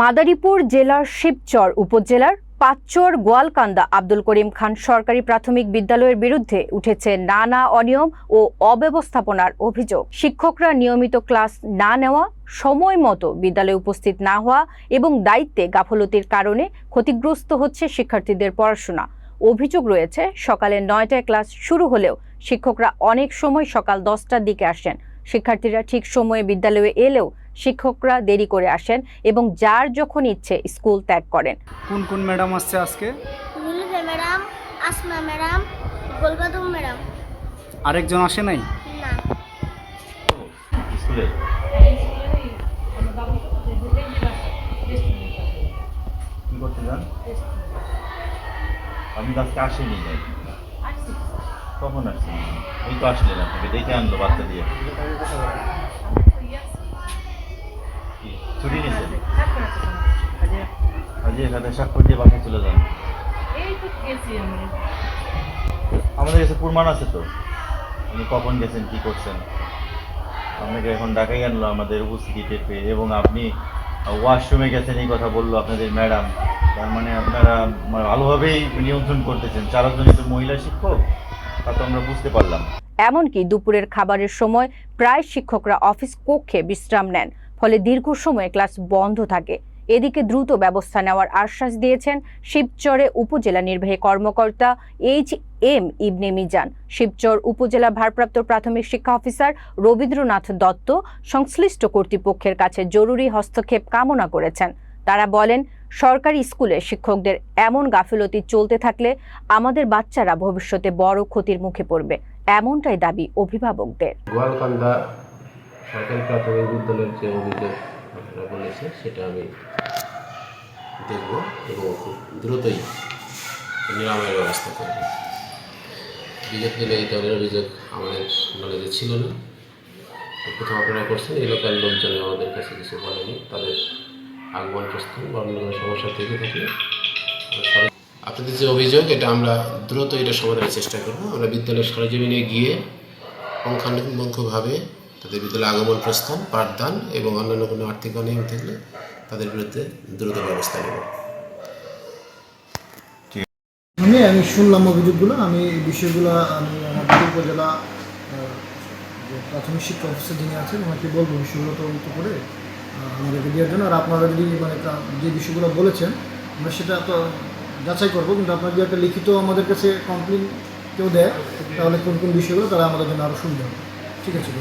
মাদারীপুর জেলার শিবচর উপজেলার পাঁচচর গোয়ালকান্দা আব্দুল করিম খান সরকারি প্রাথমিক বিদ্যালয়ের বিরুদ্ধে উঠেছে নানা অনিয়ম ও অব্যবস্থাপনার অভিযোগ। শিক্ষকরা নিয়মিত ক্লাস না নেওয়া, সময় মতো বিদ্যালয়ে উপস্থিত না হওয়া এবং দায়িত্বে গাফলতির কারণে ক্ষতিগ্রস্ত হচ্ছে শিক্ষার্থীদের পড়াশোনা। অভিযোগ রয়েছে, সকালে নয়টায় ক্লাস শুরু হলেও শিক্ষকরা অনেক সময় সকাল দশটার দিকে আসেন। শিক্ষার্থীরা ঠিক সময়ে বিদ্যালয়ে এলেও শিক্ষকরা দেরি করে আসেন এবং যার যখন ইচ্ছে স্কুল ত্যাগ করেন। কোন কোন ম্যাডাম আসছে আজকে? ম্যাডাম আসমা ম্যাডাম গোলবাদুম ম্যাডাম। আরেকজন আসে নাই? না। যান আপনি তো আজকে আসেনি কখন আসছেন? এই তো আসলেন আপনাকে দেখে আনলো বাচ্চা দিয়ে। ছুটি নিয়েছেন আজ এখানে স্বাক্ষর দিয়ে বাসায় চলে যান। আমাদের কাছে প্রমাণ আছে তো। আপনি কখন গেছেন কি করছেন? আপনাকে এখন ডাকাই আনলো আমাদের উপস্থিতি পেয়ে। এবং আপনি ওয়াশরুমে গেছেন এই কথা বলল আপনাদের ম্যাডাম। তার মানে আপনারা মানে ভালোভাবেই নিয়ন্ত্রণ করতেছেন। চারজনই তো মহিলা শিক্ষক তা তো আমরা বুঝতে পারলাম। এমনকি দুপুরের খাবারের সময় প্রায় শিক্ষকরা অফিস কক্ষে বিশ্রাম নেন। ফলে দীর্ঘ সময় ক্লাস বন্ধ থাকে। এদিকে দ্রুত ব্যবস্থা নেওয়ার আশ্বাস দিয়েছেন শিবচরে উপজেলা নির্বাহী কর্মকর্তা এইচ এম ইবনে মিজান। শিবচর উপজেলা ভারপ্রাপ্ত প্রাথমিক শিক্ষা অফিসার রবীন্দ্রনাথ দত্ত সংশ্লিষ্ট কর্তৃপক্ষের কাছে জরুরি হস্তক্ষেপ কামনা করেছেন। তারা বলেন, সরকারি স্কুলে শিক্ষকদের এমন গাফিলতি চলতে থাকলে আমাদের বাচ্চারা ভবিষ্যতে বড় ক্ষতির মুখে পড়বে। এমনটাই দাবি অভিভাবকদের। গোয়ালকান্দা সরকারি প্রাথমিক বিদ্যালয়ের যে অভিযোগ আপনারা বলেছে সেটা আমি দেখব এবং খুব দ্রুতই নিরাময়ের ব্যবস্থা করব। বিগত দিনে এই ধরনের অভিযোগ আমাদের নলেজে ছিল না। প্রথম আপনারা করছেন, এই লোকাল লোকজনে আমাদের কাছে কিছু বলেনি। তাদের আগমন প্রস্থান বা অন্যান্য সমস্যা থেকে সর- আপনাদের যে অভিযোগ, এটা আমরা দ্রুত এটা সমাধানের চেষ্টা করব। আমরা বিদ্যালয়ের সরজমিনে গিয়ে পুঙ্খানুপুঙ্খভাবে তাদের বিদ্যালয়ে আগমন প্রস্থান, পাঠদান এবং অন্যান্য কোনো আর্থিক অনিয়ম থাকলে তাদের বিরুদ্ধে দ্রুত ব্যবস্থা নেব। আমি আমি শুনলাম অভিযোগগুলো, আমি এই বিষয়গুলো আমি আমাদের উপজেলা প্রাথমিক শিক্ষা অফিসার যিনি আছেন, ওনাকে বলব বিষয়গুলো তদন্ত করে আমাদেরকে দেওয়ার জন্য। আর আপনারা যদি মানে যে বিষয়গুলো বলেছেন, আমরা সেটা তো যাচাই করব, কিন্তু আপনার যদি একটা লিখিত আমাদের কাছে কমপ্লেন কেউ দেয়, তাহলে কোন কোন বিষয়গুলো তারা আমাদের জন্য আরও সুন্দর ঠিক আছে